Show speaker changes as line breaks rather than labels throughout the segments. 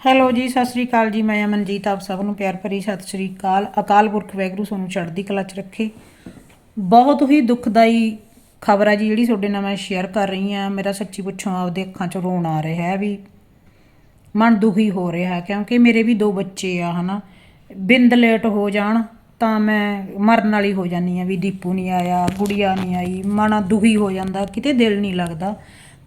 Hello ਜੀ, ਸਤਿ ਸ੍ਰੀ ਅਕਾਲ ਜੀ। ਮੈਂ ਅਮਨਜੀਤ, ਆਪ ਸਭ ਨੂੰ ਪਿਆਰ ਭਰੀ ਸਤਿ ਸ੍ਰੀ ਅਕਾਲ। ਅਕਾਲ ਪੁਰਖ ਵੈਗਰੂ ਤੁਹਾਨੂੰ ਚੜ੍ਹਦੀ ਕਲਾ 'ਚ ਰੱਖੇ। ਬਹੁਤ ਹੀ ਦੁਖਦਾਈ ਖਬਰ ਆ ਜੀ, ਜਿਹੜੀ ਤੁਹਾਡੇ ਨਾਲ ਮੈਂ ਸ਼ੇਅਰ ਕਰ ਰਹੀ ਹਾਂ। ਮੇਰਾ ਸੱਚੀ ਪੁੱਛੋ, ਆਪਦੇ ਅੱਖਾਂ 'ਚ ਰੋਣ ਆ ਰਿਹਾ ਹੈ ਵੀ ਮਨ ਦੁਖੀ ਹੋ ਰਿਹਾ ਕਿਉਂਕਿ ਮੇਰੇ ਵੀ ਦੋ ਬੱਚੇ ਆ, ਹਨਾ। ਬਿੰਦ ਲੇਟ ਹੋ ਜਾਣ, ਤਾਂ ਮੈਂ ਮਰਨ ਵਾਲੀ ਹੋ ਜਾਂਦੀ ਆ ਵੀ ਦੀਪੂ ਨਹੀਂ ਆਇਆ, ਗੁੜੀਆ ਨਹੀਂ ਆਈ। ਮਨ ਦੁਖੀ ਹੋ ਜਾਂਦਾ, ਕਿਤੇ ਦਿਲ ਨਹੀਂ ਲੱਗਦਾ।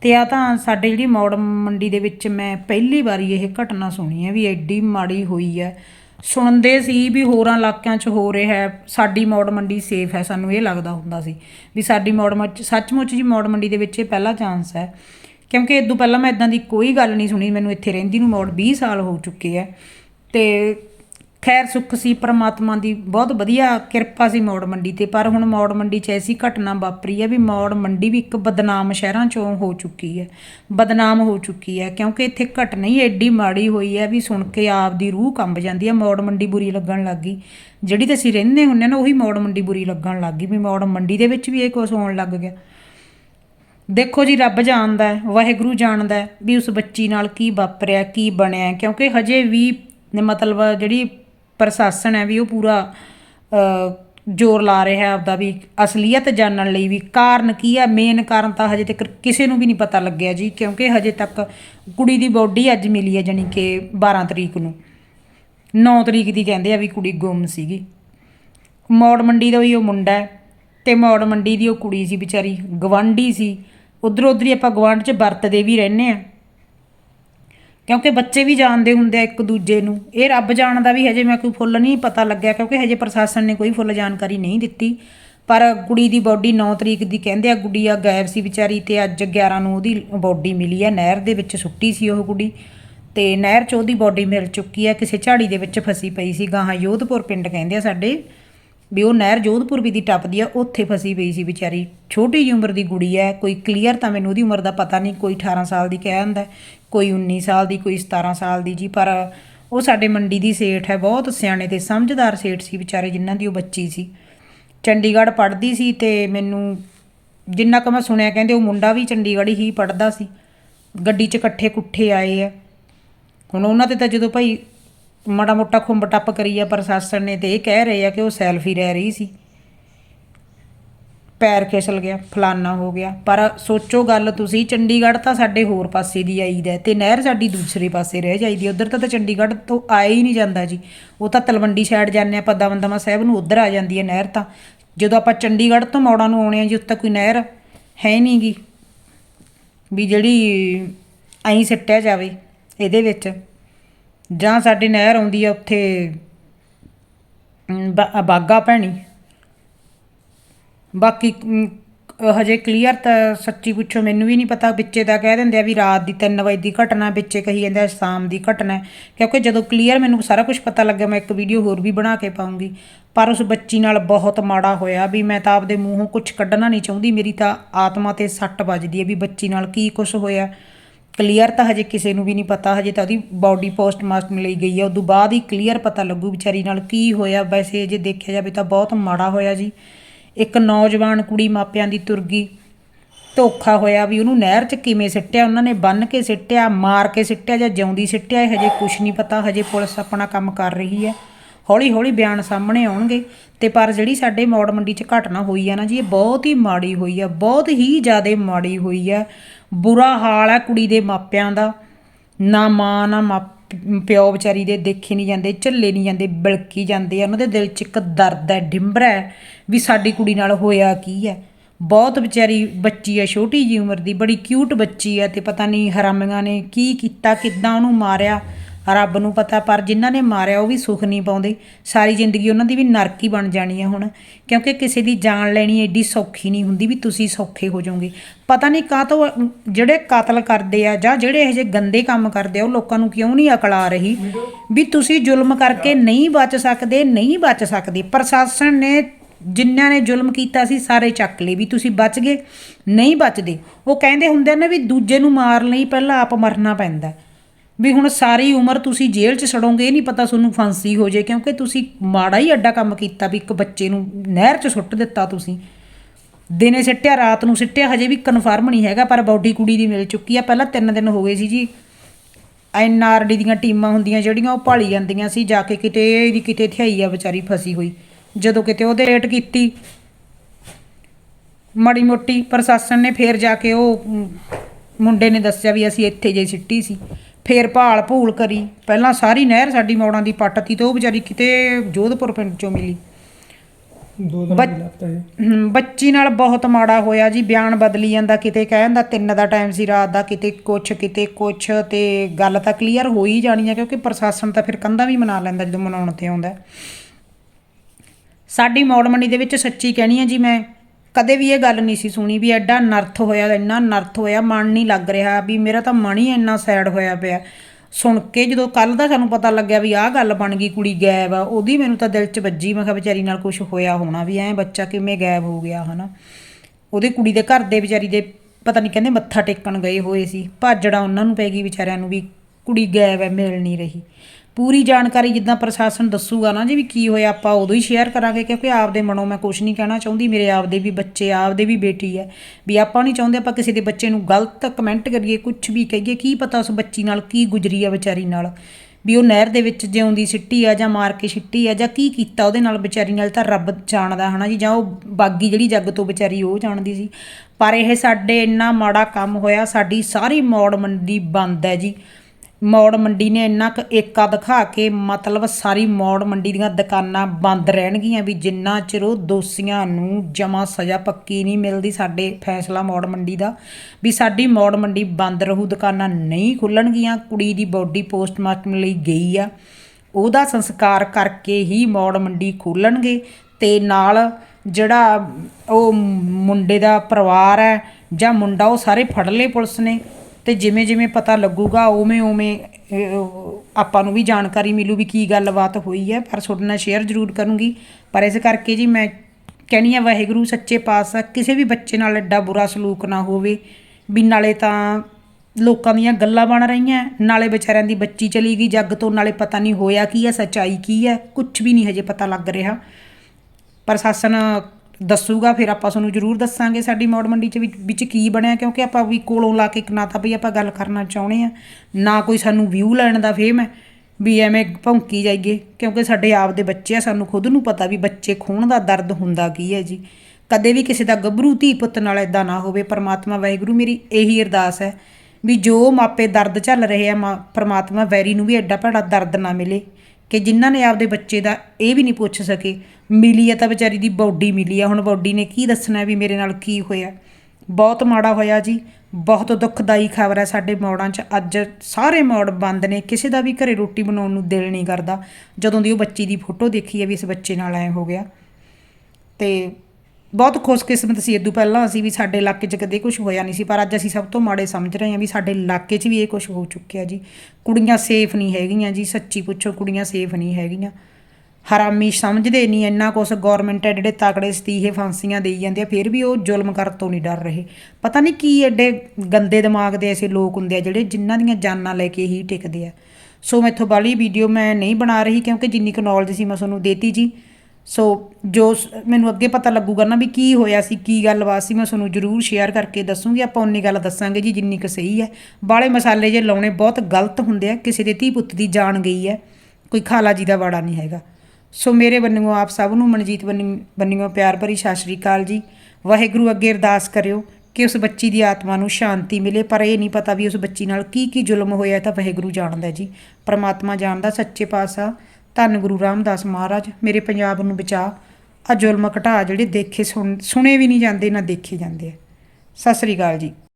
ਤੇ ਆ ਤਾਂ ਸਾਡੇ ਜਿਹੜੀ ਮੌੜ ਮੰਡੀ ਦੇ ਵਿੱਚ ਮੈਂ ਪਹਿਲੀ ਵਾਰੀ ਇਹ ਘਟਨਾ ਸੁਣੀ ਹੈ ਵੀ ਐਡੀ ਮਾੜੀ ਹੋਈ ਹੈ। ਸੁਣਦੇ ਸੀ ਵੀ ਹੋਰਾਂ ਇਲਾਕਿਆਂ 'ਚ ਹੋ ਰਿਹਾ ਹੈ, ਸਾਡੀ ਮੌੜ ਮੰਡੀ ਸੇਫ ਹੈ, ਸਾਨੂੰ ਇਹ ਲੱਗਦਾ ਹੁੰਦਾ ਸੀ ਵੀ ਸਾਡੀ ਮੌੜ ਮੰਡੀ ਸੱਚਮੁੱਚ ਜੀ ਮੌੜ ਮੰਡੀ ਦੇ ਵਿੱਚ ਇਹ ਪਹਿਲਾ ਚਾਂਸ ਹੈ। ਕਿਉਂਕਿ ਇਦੋਂ ਪਹਿਲਾਂ ਮੈਂ ਇਦਾਂ ਦੀ ਕੋਈ ਗੱਲ ਨਹੀਂ ਸੁਣੀ, ਮੈਨੂੰ ਇੱਥੇ ਰਹਿੰਦੀ ਨੂੰ ਮੌੜ 20 ਸਾਲ ਹੋ ਚੁੱਕੇ ਆ ਤੇ ਖੈਰ ਸੁੱਖ ਸੀ, ਪ੍ਰਮਾਤਮਾ ਦੀ ਬਹੁਤ ਵਧੀਆ ਕਿਰਪਾ ਸੀ ਮੌੜ ਮੰਡੀ ਤੇ, ਪਰ ਹੁਣ ਮੌੜ ਮੰਡੀ 'ਚ ਐਸੀ ਘਟਨਾ ਵਾਪਰੀ ਹੈ ਵੀ ਮੌੜ ਮੰਡੀ ਵੀ ਇੱਕ ਬਦਨਾਮ ਸ਼ਹਿਰਾਂ 'ਚੋਂ ਹੋ ਚੁੱਕੀ ਹੈ, ਬਦਨਾਮ ਹੋ ਚੁੱਕੀ ਹੈ, ਕਿਉਂਕਿ ਇੱਥੇ ਘਟਨਾ ਹੀ ਐਡੀ ਮਾੜੀ ਹੋਈ ਹੈ ਵੀ ਸੁਣ ਕੇ ਆਪ ਦੀ ਰੂਹ ਕੰਬ ਜਾਂਦੀ ਹੈ, ਮੌੜ ਮੰਡੀ ਬੁਰੀ ਲੱਗਣ ਲੱਗ ਗਈ, ਜਿਹੜੀ ਤੇ ਅਸੀਂ ਰਹਿੰਦੇ ਹੁੰਨੇ ਨਾ, ਉਹੀ ਮੌੜ ਮੰਡੀ ਬੁਰੀ ਲੱਗਣ ਲੱਗ ਗਈ ਵੀ ਮੌੜ ਮੰਡੀ ਦੇ ਵਿੱਚ ਵੀ ਇਹ ਕੁਝ ਹੋਣ ਲੱਗ ਗਿਆ। ਦੇਖੋ ਜੀ, ਰੱਬ ਜਾਣਦਾ ਹੈ, ਵਾਹਿਗੁਰੂ ਜਾਣਦਾ ਹੈ ਵੀ ਉਸ ਬੱਚੀ ਨਾਲ ਕੀ ਵਾਪਰਿਆ, ਕੀ ਬਣਿਆ, ਕਿਉਂਕਿ ਹਜੇ ਵੀ ਮਤਲਬ ਜਿਹੜੀ ਪ੍ਰਸ਼ਾਸਨ ਹੈ ਵੀ ਉਹ ਪੂਰਾ ਜ਼ੋਰ ਲਾ ਰਿਹਾ ਆਪਦਾ ਵੀ ਅਸਲੀਅਤ ਜਾਣਨ ਲਈ ਵੀ। ਕਾਰਨ ਕੀ ਹੈ? ਮੇਨ ਕਾਰਨ ਤਾਂ ਹਜੇ ਤੱਕ ਕਿਸੇ ਨੂੰ ਵੀ ਨਹੀਂ ਪਤਾ ਲੱਗਿਆ ਜੀ, ਕਿਉਂਕਿ ਹਜੇ ਤੱਕ ਕੁੜੀ ਦੀ ਬੋਡੀ ਅੱਜ ਮਿਲੀ ਹੈ ਜਾਣੀ ਕਿ 12 ਤਰੀਕ ਨੂੰ। 9 ਤਰੀਕ ਦੀ ਕਹਿੰਦੇ ਆ ਵੀ ਕੁੜੀ ਗੁੰਮ ਸੀਗੀ। ਮੌੜ ਮੰਡੀ ਦਾ ਹੀ ਉਹ ਮੁੰਡਾ ਹੈ ਤੇ ਮੌੜ ਮੰਡੀ ਦੀ ਉਹ ਕੁੜੀ ਸੀ ਵਿਚਾਰੀ ਗਵਾਂਢੀ ਸੀ। ਉਧਰ ਉਧਰ ਹੀ ਆਪਾਂ ਗਵਾਂਢ 'ਚ ਵਰਤਦੇ ਵੀ ਰਹਿੰਦੇ ਆ। ਕਿਉਂਕਿ ਬੱਚੇ ਵੀ ਜਾਣਦੇ ਹੁੰਦੇ ਆ ਇੱਕ ਦੂਜੇ ਨੂੰ। ਇਹ ਰੱਬ ਜਾਣਦਾ ਵੀ ਹਜੇ ਮੈਂ ਕੋਈ ਫੁੱਲ ਨਹੀਂ ਪਤਾ ਲੱਗਿਆ ਕਿਉਂਕਿ ਹਜੇ ਪ੍ਰਸ਼ਾਸਨ ਨੇ ਕੋਈ ਫੁੱਲ ਜਾਣਕਾਰੀ ਨਹੀਂ ਦਿੱਤੀ। ਪਰ ਕੁੜੀ ਦੀ ਬੋਡੀ 9 ਤਰੀਕ ਦੀ ਕਹਿੰਦੇ ਆ ਗੁੱਡੀਆ ਗਾਇਬ ਸੀ ਵਿਚਾਰੀ ਤੇ ਅੱਜ 11 ਨੂੰ ਉਹਦੀ ਬੋਡੀ ਮਿਲੀ ਹੈ ਨਹਿਰ ਦੇ ਵਿੱਚ ਸੁੱਟੀ ਸੀ ਉਹ ਕੁੜੀ ਤੇ ਨਹਿਰ 'ਚ ਉਹਦੀ ਬੋਡੀ ਮਿਲ ਚੁੱਕੀ ਹੈ ਕਿਸੇ ਝਾੜੀ ਦੇ ਵਿੱਚ ਫਸੀ ਪਈ ਸੀ। ਗਾਹਾਂ ਯੋਧਪੁਰ ਪਿੰਡ ਕਹਿੰਦੇ ਆ ਸਾਡੇ ਵੀ ਉਹ ਨਹਿਰ ਜੋਧਪੁਰ ਵੀ ਦੀ ਟੱਪਦੀ ਆ, ਉੱਥੇ ਫਸੀ ਪਈ ਸੀ ਵਿਚਾਰੀ। ਛੋਟੀ ਜਿਹੀ ਉਮਰ ਦੀ ਗੁੜੀ ਹੈ ਕੋਈ ਕਲੀਅਰ ਤਾਂ ਮੈਨੂੰ ਉਹਦੀ ਉਮਰ ਦਾ ਪਤਾ ਨਹੀਂ, ਕੋਈ 18 ਸਾਲ ਦੀ ਕਹਿ ਹੁੰਦਾ ਕੋਈ 19 ਸਾਲ ਦੀ, ਕੋਈ 17 ਸਾਲ ਦੀ ਜੀ, ਪਰ ਉਹ ਸਾਡੇ ਮੰਡੀ ਦੀ ਸੇਠ ਹੈ, ਬਹੁਤ ਸਿਆਣੇ ਤੇ ਸਮਝਦਾਰ ਸੇਠ ਸੀ ਵਿਚਾਰੇ ਜਿਨ੍ਹਾਂ ਦੀ ਉਹ ਬੱਚੀ ਸੀ। ਚੰਡੀਗੜ੍ਹ ਪੜ੍ਹਦੀ ਸੀ ਤੇ ਮੈਨੂੰ ਜਿੰਨਾ ਕੁ ਮੈਂ ਸੁਣਿਆ ਕਹਿੰਦੇ ਉਹ ਮੁੰਡਾ ਵੀ ਚੰਡੀਗੜ੍ਹ ਹੀ ਪੜ੍ਹਦਾ ਸੀ। ਗੱਡੀ 'ਚ ਇਕੱਠੇ ਕੁੱਠੇ ਆਏ ਆ। ਹੁਣ ਉਹਨਾਂ ਤੇ ਤਾਂ ਜਦੋਂ ਭਾਈ ਮਾੜਾ ਮੋਟਾ ਖੁੰਬ ਟੱਪ ਕਰੀ ਆ ਪ੍ਰਸ਼ਾਸਨ ਨੇ ਤੇ ਇਹ ਕਹਿ ਰਹੇ ਆ ਕਿ ਉਹ ਸੈਲਫੀ ਰਹਿ ਰਹੀ ਸੀ। ਪੈਰ ਖਿਸਲ ਗਿਆ ਫਲਾਨਾ ਹੋ ਗਿਆ। ਪਰ ਸੋਚੋ ਗੱਲ ਤੁਸੀਂ ਚੰਡੀਗੜ੍ਹ ਤਾਂ ਸਾਡੇ ਹੋਰ ਪਾਸੇ ਦੀ ਆਈਦਾ ਹੈ ਤੇ ਨਹਿਰ ਸਾਡੀ ਦੂਸਰੇ ਪਾਸੇ ਰਹਿ ਜਾਈਦੀ ਹੈ। ਉਧਰ ਤਾਂ ਚੰਡੀਗੜ੍ਹ ਤੋਂ ਆਇਆ ਹੀ ਨਹੀਂ ਜਾਂਦਾ ਜੀ। ਉਹ ਤਾਂ ਤਲਵੰਡੀ ਸਾਈਡ ਜਾਂਦੇ ਆਪਾਂ ਦਮਦਮਾ ਸਾਹਿਬ ਨੂੰ ਉਧਰ ਆ ਜਾਂਦੀ ਹੈ ਨਹਿਰ ਤਾਂ। ਜਦੋਂ ਆਪਾਂ ਚੰਡੀਗੜ੍ਹ ਤੋਂ ਮੌੜਾਂ ਨੂੰ ਆਉਣੇ ਆ ਜੀ ਉੱਥੇ ਕੋਈ ਨਹਿਰ ਹੈ ਨਹੀਂ ਗੀ। ਵੀ ਜਿਹੜੀ ਐਂ ਸਿੱਟਿਆ ਜਾਵੇ ਇਹਦੇ ਵਿੱਚ। ਜਾਂ ਸਾਡੀ ਨਹਿਰ ਆਉਂਦੀ ਆ ਉੱਥੇ ਅਮ, ਬਾਗਾ ਭੈਣੀ। ਬਾਕੀ ਹਜੇ ਕਲੀਅਰ ਤਾਂ ਸੱਚੀ ਪੁੱਛੋ, ਮੈਨੂੰ ਵੀ ਨਹੀਂ ਪਤਾ ਵਿੱਚੇ ਤਾਂ ਕਹਿ ਦਿੰਦੇ ਆ ਵੀ ਰਾਤ ਦੀ 3 ਵਜੇ ਦੀ ਘਟਨਾ, ਵਿੱਚੇ ਕਹੀ ਜਾਂਦਾ ਸ਼ਾਮ ਦੀ ਘਟਨਾ ਕਿਉਂਕਿ ਜਦੋਂ ਕਲੀਅਰ ਮੈਨੂੰ ਸਾਰਾ ਕੁਝ ਪਤਾ ਲੱਗਿਆ, ਮੈਂ ਇੱਕ ਵੀਡੀਓ ਹੋਰ ਵੀ ਬਣਾ ਕੇ ਪਾਉਂਗੀ। ਪਰ ਉਸ ਬੱਚੀ ਨਾਲ ਬਹੁਤ ਮਾੜਾ ਹੋਇਆ ਵੀ ਮੈਂ ਤਾਂ ਆਪਦੇ ਮੂੰਹੋਂ ਕੁਝ ਕੱਢਣਾ ਨਹੀਂ ਚਾਹੁੰਦੀ। ਮੇਰੀ ਤਾਂ ਆਤਮਾ ਤੇ ਸੱਟ ਵੱਜਦੀ ਹੈ ਵੀ ਬੱਚੀ ਨਾਲ ਕੀ ਕੁਝ ਹੋਇਆ। ਕਲੀਅਰ ਤਾਂ ਹਜੇ ਕਿਸੇ ਨੂੰ ਵੀ ਨਹੀਂ ਪਤਾ, ਹਜੇ ਤਾਂ ਉਹਦੀ ਬਾਡੀ ਪੋਸਟਮਾਰਟਮ ਲਈ ਗਈ ਹੈ। ਉਦੋਂ ਬਾਅਦ ਹੀ ਕਲੀਅਰ ਪਤਾ ਲੱਗੂ ਵਿਚਾਰੀ ਨਾਲ ਕੀ ਹੋਇਆ। ਵੈਸੇ ਜੇ ਦੇਖਿਆ ਜਾਵੇ ਤਾਂ ਬਹੁਤ ਮਾੜਾ ਹੋਇਆ ਜੀ। ਇੱਕ ਨੌਜਵਾਨ ਕੁੜੀ ਮਾਪਿਆਂ ਦੀ ਤੁਰਗੀ। ਧੋਖਾ ਹੋਇਆ ਵੀ ਉਹਨੂੰ ਨਹਿਰ 'ਚ ਕਿਵੇਂ ਸਿੱਟਿਆ, ਉਹਨਾਂ ਨੇ ਬੰਨ ਕੇ ਸਿੱਟਿਆ, ਮਾਰ ਕੇ ਸਿੱਟਿਆ ਜਾਂ ਜਿਉਂਦੀ ਸਿੱਟਿਆ, ਇਹ ਹਜੇ ਕੁਝ ਨਹੀਂ ਪਤਾ, ਹਜੇ ਪੁਲਿਸ ਆਪਣਾ ਕੰਮ ਕਰ ਰਹੀ ਹੈ। ਹੌਲੀ ਹੌਲੀ ਬਿਆਨ ਸਾਹਮਣੇ ਆਉਣਗੇ। ਤੇ ਪਰ ਜਿਹੜੀ ਸਾਡੇ ਮੌੜ ਮੰਡੀ 'ਚ ਘਟਨਾ ਹੋਈ ਹੈ ਨਾ ਜੀ, ਇਹ ਬਹੁਤ ਹੀ ਮਾੜੀ ਹੋਈ ਹੈ ਬਹੁਤ ਹੀ ਜ਼ਿਆਦਾ ਮਾੜੀ ਹੋਈ ਹੈ ਬੁਰਾ ਹਾਲ ਹੈ ਕੁੜੀ ਦੇ ਮਾਪਿਆਂ ਦਾ। ਨਾ ਮਾਂ, ਨਾ ਮਾਪ। ਪਿਓ ਵਿਚਾਰੀ ਦੇ ਦੇਖੇ ਨਹੀਂ ਜਾਂਦੇ, ਝੱਲੇ ਨਹੀਂ ਜਾਂਦੇ, ਬਿਲਕੀ ਜਾਂਦੇ ਆ। ਉਹਨਾਂ ਦੇ ਦਿਲ 'ਚ ਇੱਕ ਦਰਦ ਹੈ, ਡਿੰਬਰਾ ਹੈ ਵੀ ਸਾਡੀ ਕੁੜੀ ਨਾਲ ਹੋਇਆ ਕੀ ਹੈ। ਬਹੁਤ ਵਿਚਾਰੀ ਬੱਚੀ ਹੈ, ਛੋਟੀ ਜੀ ਉਮਰ ਦੀ, ਬੜੀ ਕਿਊਟ ਬੱਚੀ ਹੈ ਤੇ ਪਤਾ ਨਹੀਂ ਹਰਾਮੀਆਂ ਨੇ ਕੀ ਕੀਤਾ, ਕਿੱਦਾਂ ਉਹਨੂੰ ਮਾਰਿਆ। ਰੱਬ ਨੂੰ ਪਤਾ, ਪਰ ਜਿਨ੍ਹਾਂ ਨੇ ਮਾਰਿਆ ਉਹ ਵੀ ਸੁੱਖ ਨਹੀਂ ਪਾਉਂਦੇ। ਸਾਰੀ ਜ਼ਿੰਦਗੀ ਉਹਨਾਂ ਦੀ ਵੀ ਨਰਕੀ ਬਣ ਜਾਣੀ ਹੈ ਹੁਣ। ਕਿਉਂਕਿ ਕਿਸੇ ਦੀ ਜਾਨ ਲੈਣੀ ਐਡੀ ਸੌਖੀ ਨਹੀਂ ਹੁੰਦੀ ਵੀ ਤੁਸੀਂ ਸੌਖੇ ਹੋ ਜਾਓਗੇ। ਪਤਾ ਨਹੀਂ ਕਾਹ ਤੋਂ, ਜਿਹੜੇ ਕਤਲ ਕਰਦੇ ਆ ਜਾਂ ਜਿਹੜੇ ਇਹ ਜਿਹੇ ਗੰਦੇ ਕੰਮ ਕਰਦੇ ਆ, ਉਹ ਲੋਕਾਂ ਨੂੰ ਕਿਉਂ ਨਹੀਂ ਅਕਲ ਆ ਰਹੀ? ਵੀ ਤੁਸੀਂ ਜ਼ੁਲਮ ਕਰਕੇ ਨਹੀਂ ਬਚ ਸਕਦੇ, ਨਹੀਂ ਬਚ ਸਕਦੇ। ਪ੍ਰਸ਼ਾਸਨ ਨੇ, ਜਿਨ੍ਹਾਂ ਨੇ ਜ਼ੁਲਮ ਕੀਤਾ ਸੀ, ਸਾਰੇ ਚੱਕ ਲਏ ਵੀ ਤੁਸੀਂ ਬਚ ਗਏ, ਨਹੀਂ ਬਚਦੇ। ਉਹ ਕਹਿੰਦੇ ਹੁੰਦੇ ਨੇ ਵੀ ਦੂਜੇ ਨੂੰ ਮਾਰਨ ਲਈ, ਪਹਿਲਾਂ ਆਪ ਮਰਨਾ ਪੈਂਦਾ। ਵੀ ਹੁਣ ਸਾਰੀ ਉਮਰ ਤੁਸੀਂ ਜੇਲ੍ਹ 'ਚ ਸੜੋਗੇ, ਇਹ ਨਹੀਂ ਪਤਾ ਤੁਹਾਨੂੰ ਫਾਂਸੀ ਹੋ ਜੇ, ਕਿਉਂਕਿ ਤੁਸੀਂ ਮਾੜਾ ਹੀ ਅੱਡਾ ਕੰਮ ਕੀਤਾ ਵੀ ਇੱਕ ਬੱਚੇ ਨੂੰ ਨਹਿਰ 'ਚ ਸੁੱਟ ਦਿੱਤਾ ਤੁਸੀਂ। ਦਿਨੇ ਸਿੱਟਿਆ, ਰਾਤ ਨੂੰ ਸਿੱਟਿਆ, ਹਜੇ ਵੀ ਕਨਫਰਮ ਨਹੀਂ ਹੈਗਾ, ਪਰ ਬਾਡੀ ਕੁੜੀ ਦੀ ਮਿਲ ਚੁੱਕੀ ਆ। ਪਹਿਲਾਂ 3 ਦਿਨ ਹੋ ਗਏ ਸੀ ਜੀ। ਐਨਆਰਡੀ ਦੀਆਂ ਟੀਮਾਂ ਹੁੰਦੀਆਂ ਜਿਹੜੀਆਂ, ਉਹ ਭਾਲੀ ਜਾਂਦੀਆਂ ਸੀ, ਜਾ ਕੇ ਕਿਤੇ ਇਹਦੀ ਕਿਤੇ ਥਿਆਈ ਆ ਵਿਚਾਰੀ ਫਸੀ ਹੋਈ। ਜਦੋਂ ਕਿਤੇ ਉਹਦੇ ਰੇਟ ਕੀਤੀ, ਮਾੜੀ ਮੋਟੀ ਪ੍ਰਸ਼ਾਸਨ ਨੇ ਫੇਰ ਜਾ ਕੇ ਉਹ ਮੁੰਡੇ ਨੇ ਦੱਸਿਆ ਵੀ ਅਸੀਂ ਇੱਥੇ ਜੇ ਸਿੱਟੀ ਸੀ। ਫੇਰ ਭਾਲ ਭੂਲ ਕਰੀ। ਪਹਿਲਾਂ ਸਾਰੀ ਨਹਿਰ ਸਾਡੀ ਮੌੜਾਂ ਦੀ ਪੱਟ ਤੀ ਤੇ ਉਹ ਵਿਚਾਰੀ ਕਿਤੇ ਜੋਧਪੁਰ ਪਿੰਡ ਚੋਂ ਮਿਲੀ।
ਦੋ ਦਿਨ
ਬੱਚ-
ਦੀ ਲਾਪਤਾ ਹੈ।
ਹਮ, ਬੱਚੀ ਨਾਲ ਬਹੁਤ ਮਾੜਾ ਹੋਇਆ ਜੀ ਬਿਆਨ ਬਦਲੀ ਜਾਂਦਾ ਕਿਤੇ ਕਹਿੰਦਾ 3 ਦਾ ਟਾਈਮ ਸੀ ਰਾਤ ਦਾ ਕਿਤੇ ਕੁਛ ਕਿਤੇ ਕੁਛ ਤੇ ਗੱਲ ਤਾਂ ਕਲੀਅਰ ਹੋ ਹੀ ਜਾਣੀ ਹੈ ਕਿਉਂਕਿ ਪ੍ਰਸ਼ਾਸਨ ਤਾਂ ਫਿਰ ਕੰਧਾਂ ਵੀ ਮਨਾ ਲੈਂਦਾ ਜਦੋਂ ਮਨਾਉਣ ਤੇ ਆਉਂਦਾ। ਹੈ। ਸਾਡੀ ਮੌੜ ਮੰਡੀ ਦੇ ਵਿੱਚ ਸੱਚੀ ਕਹਿਣੀ ਹੈ ਜੀ ਮੈਂ ਕਦੇ ਵੀ ਇਹ ਗੱਲ ਨਹੀਂ ਸੀ ਸੁਣੀ ਵੀ ਐਡਾ ਨਰਥ ਹੋਇਆ, ਇੰਨਾ ਨਰਥ ਹੋਇਆ, ਮਨ ਨਹੀਂ ਲੱਗ ਰਿਹਾ ਵੀ ਮੇਰਾ ਤਾਂ ਮਨ ਹੀ ਇੰਨਾ ਸੈਡ ਹੋਇਆ ਪਿਆ। ਸੁਣ ਕੇ ਜਦੋਂ ਕੱਲ ਦਾ ਸਾਨੂੰ ਪਤਾ ਲੱਗਿਆ ਵੀ ਆਹ ਗੱਲ ਬਣ ਗਈ ਕੁੜੀ ਗਾਇਬ ਆ, ਉਹਦੀ ਮੈਨੂੰ ਤਾਂ ਦਿਲ 'ਚ ਵੱਜੀ, ਮੈਂ ਕਿਹਾ ਵਿਚਾਰੀ ਨਾਲ ਕੁਝ ਹੋਇਆ ਹੋਣਾ ਵੀ ਐਂ ਬੱਚਾ ਕਿਵੇਂ ਗਾਇਬ ਹੋ ਗਿਆ, ਹਨਾ। ਉਹਦੇ ਕੁੜੀ ਦੇ ਘਰ ਦੇ ਵਿਚਾਰੀ ਦੇ ਪਤਾ ਨਹੀਂ ਕਹਿੰਦੇ ਮੱਥਾ ਟੇਕਣ ਗਏ ਹੋਏ ਸੀ, ਭਾਜੜਾ ਉਹਨਾਂ ਨੂੰ ਪੈ ਗਈ ਵਿਚਾਰਿਆਂ ਨੂੰ ਵੀ ਕੁੜੀ ਗਾਇਬ ਹੈ ਮਿਲ ਨਹੀਂ ਰਹੀ। ਪੂਰੀ ਜਾਣਕਾਰੀ ਜਿੱਦਾਂ ਪ੍ਰਸ਼ਾਸਨ ਦੱਸੂਗਾ ਨਾ ਜੀ ਵੀ ਕੀ ਹੋਇਆ, ਆਪਾਂ ਉਦੋਂ ਹੀ ਸ਼ੇਅਰ ਕਰਾਂਗੇ ਕਿਉਂਕਿ ਆਪਦੇ ਮਨੋਂ ਮੈਂ ਕੁਝ ਨਹੀਂ ਕਹਿਣਾ ਚਾਹੁੰਦੀ, ਮੇਰੇ ਆਪਦੇ ਵੀ ਬੱਚੇ, ਆਪਦੇ ਵੀ ਬੇਟੀ ਹੈ। ਵੀ ਆਪਾਂ ਨਹੀਂ ਚਾਹੁੰਦੇ ਆਪਾਂ ਕਿਸੇ ਦੇ ਬੱਚੇ ਨੂੰ ਗਲਤ ਕਮੈਂਟ ਕਰੀਏ ਕੁਝ ਵੀ ਕਹੀਏ, ਕੀ ਪਤਾ ਉਸ ਬੱਚੀ ਨਾਲ ਕੀ ਗੁਜ਼ਰੀ ਆ ਵਿਚਾਰੀ ਨਾਲ। ਵੀ ਉਹ ਨਹਿਰ ਦੇ ਵਿੱਚ ਜਿਉਂਦੀ ਸਿੱਟੀ ਆ ਜਾਂ ਮਾਰ ਕੇ ਸਿੱਟੀ ਆ ਜਾਂ ਕੀ ਕੀਤਾ ਉਹਦੇ ਨਾਲ ਵਿਚਾਰੀ ਨਾਲ ਤਾਂ ਰੱਬ ਜਾਣਦਾ ਹਨਾ ਜੀ, ਜਾਂ ਉਹ ਬਾਗੀ ਜਿਹੜੀ ਜੱਗ ਤੋਂ ਵਿਚਾਰੀ ਉਹ ਜਾਣਦੀ ਸੀ। ਪਰ ਇਹ ਸਾਡੇ ਇੰਨਾ ਮਾੜਾ ਕੰਮ ਹੋਇਆ, ਸਾਡੀ ਸਾਰੀ ਮੌੜ ਮੰਡੀ ਬੰਦ ਹੈ ਜੀ। ਮੌੜ ਮੰਡੀ ਨੇ ਇੰਨਾ ਕੁ ਏਕਾ ਦਿਖਾ ਕੇ ਮਤਲਬ ਸਾਰੀ ਮੌੜ ਮੰਡੀ ਦੀਆਂ ਦੁਕਾਨਾਂ ਬੰਦ ਰਹਿਣਗੀਆਂ ਵੀ ਜਿੰਨਾ ਚਿਰ ਉਹ ਦੋਸ਼ੀਆਂ ਨੂੰ ਜਮਾ ਸਜ਼ਾ ਪੱਕੀ ਨਹੀਂ ਮਿਲਦੀ ਸਾਡੇ ਫੈਸਲਾ ਮੌੜ ਮੰਡੀ ਦਾ, ਵੀ ਸਾਡੀ ਮੌੜ ਮੰਡੀ ਬੰਦ ਰਹੂ, ਦੁਕਾਨਾਂ ਨਹੀਂ ਖੁੱਲਣਗੀਆਂ, ਕੁੜੀ ਦੀ ਬੋਡੀ ਪੋਸਟਮਾਰਟਮ ਲਈ ਗਈ ਆ। ਉਹਦਾ ਸੰਸਕਾਰ ਕਰਕੇ ਹੀ ਮੌੜ ਮੰਡੀ ਖੋਲਣਗੇ ਤੇ ਨਾਲ ਜਿਹੜਾ ਉਹ ਮੁੰਡੇ ਦਾ ਪਰਿਵਾਰ ਹੈ ਜਾਂ ਮੁੰਡਾ, ਉਹ ਸਾਰੇ ਫੜ ਲਏ ਪੁਲਿਸ ਨੇ। ਤੇ ਜਿਵੇਂ ਜਿਵੇਂ ਪਤਾ ਲੱਗੂਗਾ, ਉਵੇਂ ਉਵੇਂ ਆਪਾਂ ਨੂੰ ਵੀ ਜਾਣਕਾਰੀ ਮਿਲੂ ਵੀ ਕੀ ਗੱਲਬਾਤ ਹੋਈ ਹੈ, ਪਰ ਤੁਹਾਡੇ ਨਾਲ ਸ਼ੇਅਰ ਜ਼ਰੂਰ ਕਰੂੰਗੀ। ਪਰ ਇਸ ਕਰਕੇ ਜੀ ਮੈਂ ਕਹਿਣੀ ਆ ਵਾਹਿਗੁਰੂ, ਸੱਚੇ ਪਾਤਸ਼ਾਹ, ਕਿਸੇ ਵੀ ਬੱਚੇ ਨਾਲ ਐਡਾ ਬੁਰਾ ਸਲੂਕ ਨਾ ਹੋਵੇ, ਵੀ ਨਾਲੇ ਤਾਂ ਲੋਕਾਂ ਦੀਆਂ ਗੱਲਾਂ ਬਣ ਰਹੀਆਂ, ਨਾਲੇ ਵਿਚਾਰਿਆਂ ਦੀ ਬੱਚੀ ਚਲੀ ਗਈ, ਜੱਗ ਤੋਂ, ਨਾਲੇ ਪਤਾ ਨਹੀਂ ਹੋਇਆ ਕੀ ਹੈ, ਸੱਚਾਈ ਕੀ ਹੈ ਕੁਝ ਵੀ ਨਹੀਂ ਹਜੇ ਪਤਾ ਲੱਗ ਰਿਹਾ। ਪ੍ਰਸ਼ਾਸਨ ਦੱਸੂਗਾ, ਫਿਰ ਆਪਾਂ ਤੁਹਾਨੂੰ ਜ਼ਰੂਰ ਦੱਸਾਂਗੇ ਸਾਡੀ ਮੌੜ ਮੰਡੀ ਚ ਵਿੱਚ- ਵਿੱਚ ਕੀ ਬਣਿਆ, ਕਿਉਂਕਿ ਆਪਾਂ ਵੀ ਕੋਲੋਂ ਲਾ ਕੇ ਇੱਕ ਨਾ ਤਾਂ ਵੀ ਆਪਾਂ ਗੱਲ ਕਰਨਾ ਚਾਹੁੰਦੇ ਆ ਨਾ ਕੋਈ ਸਾਨੂੰ ਵਿਊ ਲੈਣ ਦਾ ਫੇਮ ਹੈ, ਵੀ ਐਵੇਂ ਭੌਂਕੀ ਜਾਈਏ, ਕਿਉਂਕਿ ਸਾਡੇ ਆਪ ਦੇ ਬੱਚੇ ਆ, ਸਾਨੂੰ ਖੁਦ ਨੂੰ ਪਤਾ ਵੀ ਬੱਚੇ ਖੋਣ ਦਾ ਦਰਦ ਹੁੰਦਾ ਕੀ ਹੈ ਜੀ। ਕਦੇ ਵੀ ਕਿਸੇ ਦਾ ਗੱਭਰੂ ਧੀ ਪੁੱਤ ਨਾਲ ਇਦਾਂ ਨਾ ਹੋਵੇ, ਪਰਮਾਤਮਾ ਵਾਹਿਗੁਰੂ ਮੇਰੀ ਇਹੀ ਅਰਦਾਸ ਹੈ ਵੀ ਜੋ ਮਾਪੇ ਦਰਦ ਝੱਲ ਰਹੇ ਆ, ਮਾ- ਪਰਮਾਤਮਾ ਵੈਰੀ ਨੂੰ ਵੀ ਐਡਾ ਭੈੜਾ ਦਰਦ ਨਾ ਮਿਲੇ। ਕਿ ਜਿਨ੍ਹਾਂ ਨੇ ਆਪਦੇ ਬੱਚੇ ਦਾ ਇਹ ਵੀ ਨਹੀਂ ਪੁੱਛ ਸਕੇ, ਮਿਲੀ ਆ ਤਾਂ ਵਿਚਾਰੀ ਦੀ ਬੋਡੀ ਮਿਲੀ ਆ, ਹੁਣ ਬੋਡੀ ਨੇ ਕੀ ਦੱਸਣਾ ਵੀ ਮੇਰੇ ਨਾਲ ਕੀ ਹੋਇਆ? ਬਹੁਤ ਮਾੜਾ ਹੋਇਆ ਜੀ, ਬਹੁਤ ਦੁਖਦਾਈ ਖਬਰ ਹੈ ਸਾਡੇ ਮੌੜਾਂ 'ਚ। ਅੱਜ ਸਾਰੇ ਮੌੜ ਬੰਦ ਨੇ, ਕਿਸੇ ਦਾ ਵੀ ਘਰੇ ਰੋਟੀ ਬਣਾਉਣ ਨੂੰ ਦਿਲ ਨਹੀਂ ਕਰਦਾ। ਜਦੋਂ ਦੀ ਉਹ ਬੱਚੀ ਦੀ ਫੋਟੋ ਦੇਖੀ ਹੈ ਵੀ ਇਸ ਬੱਚੇ ਨਾਲ ਐ ਹੋ ਗਿਆ। ਤੇ ਬਹੁਤ ਖੁਸ਼ਕਿਸਮਤ ਸੀ ਇਦੋਂ ਪਹਿਲਾਂ ਅਸੀਂ ਵੀ ਸਾਡੇ ਇਲਾਕੇ 'ਚ ਕਦੇ ਕੁਝ ਹੋਇਆ ਨਹੀਂ ਸੀ, ਪਰ ਅੱਜ ਅਸੀਂ ਸਭ ਤੋਂ ਮਾੜੇ ਸਮਝ ਰਹੇ ਹਾਂ ਵੀ ਸਾਡੇ ਇਲਾਕੇ 'ਚ ਵੀ ਇਹ ਕੁਝ ਹੋ ਚੁੱਕਿਆ ਜੀ। ਕੁੜੀਆਂ ਸੇਫ ਨਹੀਂ ਹੈਗੀਆਂ ਜੀ, ਸੱਚੀ ਪੁੱਛੋ ਕੁੜੀਆਂ ਸੇਫ ਨਹੀਂ ਹੈਗੀਆਂ। ਹਰਾਮੀ ਸਮਝਦੇ ਨਹੀਂ, ਇੰਨਾ ਕੁਛ ਗਵਰਨਮੈਂਟ ਹੈ ਜਿਹੜੇ ਤਾਕੜੇ ਸਤੀਹੇ ਫਾਂਸੀਆਂ ਦੇਈ ਜਾਂਦੇ ਆ, ਫਿਰ ਵੀ ਉਹ ਜ਼ੁਲਮ ਕਰਨ ਤੋਂ ਨਹੀਂ ਡਰ ਰਹੇ। ਪਤਾ ਨਹੀਂ ਕੀ ਐਡੇ ਗੰਦੇ ਦਿਮਾਗ ਦੇ ਐਸੇ ਲੋਕ ਹੁੰਦੇ ਆ ਜਿਹੜੇ ਜਿਨ੍ਹਾਂ ਦੀਆਂ ਜਾਨਾਂ ਲੈ ਕੇ ਹੀ ਟਿਕਦੇ ਆ। ਸੋ ਮੈਥੋਂ ਬਾਲੀ ਵੀਡੀਓ ਮੈਂ ਨਹੀਂ ਬਣਾ ਰਹੀ ਕਿਉਂਕਿ ਜਿੰਨੀ ਕੁ ਨੌਲੇਜ ਸੀ ਮੈਂ ਤੁਹਾਨੂੰ ਦੇਤੀ ਜੀ। ਸੋ ਜੋ ਸ- ਮੈਨੂੰ ਅੱਗੇ ਪਤਾ ਲੱਗੂਗਾ ਨਾ ਵੀ ਕੀ ਹੋਇਆ ਸੀ, ਕੀ ਗੱਲਬਾਤ ਸੀ, ਮੈਂ ਤੁਹਾਨੂੰ ਜ਼ਰੂਰ ਸ਼ੇਅਰ ਕਰਕੇ ਦੱਸੂਗੀ, ਆਪਾਂ ਉਨੀ ਗੱਲ ਦੱਸਾਂਗੇ ਜੀ ਜਿੰਨੀ ਕੁ ਸਹੀ ਹੈ। ਬਾਲੇ ਮਸਾਲੇ ਜੇ ਲਾਉਣੇ ਬਹੁਤ ਗਲਤ ਹੁੰਦੇ ਆ, ਕਿਸੇ ਦੇ ਧੀ ਪੁੱਤ ਦੀ ਜਾਨ ਗਈ ਹੈ, ਕੋਈ ਖਾਲਾ ਜੀ ਦਾ ਵਾੜਾ ਨਹੀਂ ਹੈਗਾ। ਸੋ ਮੇਰੇ ਬੰਨਿਓ, ਆਪ ਸਭ ਨੂੰ ਮਨਜੀਤ ਬੰਨੀ- ਬੰਨਿਓ, ਪਿਆਰ ਭਰੀ ਸਤਿ ਸ਼੍ਰੀ ਅਕਾਲ ਜੀ। ਵਾਹਿਗੁਰੂ ਅੱਗੇ ਅਰਦਾਸ ਕਰਿਓ ਕਿ ਉਸ ਬੱਚੀ ਦੀ ਆਤਮਾ ਨੂੰ ਸ਼ਾਂਤੀ ਮਿਲੇ, ਪਰ ਇਹ ਨਹੀਂ ਪਤਾ ਵੀ ਉਸ ਬੱਚੀ ਨਾਲ ਕੀ ਕੀ ਜ਼ੁਲਮ ਹੋਇਆ, ਇਹ ਤਾਂ ਵਾਹਿਗੁਰੂ ਜਾਣਦਾ ਜੀ। ਪ੍ਰਮਾਤਮਾ ਜਾਣਦਾ, ਸੱਚੇ ਪਾਤਸ਼ਾਹ। ਧੰਨ ਗੁਰੂ ਰਾਮਦਾਸ ਮਹਾਰਾਜ, ਮੇਰੇ ਪੰਜਾਬ ਨੂੰ ਬਚਾ। ਆ ਜ਼ੁਲਮ ਘਟਾ ਜਿਹੜੇ ਦੇਖੇ ਸੁਣ- ਸੁਣੇ ਵੀ ਨਹੀਂ ਜਾਂਦੇ, ਨਾ ਦੇਖੇ ਜਾਂਦੇ ਸਤਿ ਸ੍ਰੀ ਅਕਾਲ ਜੀ।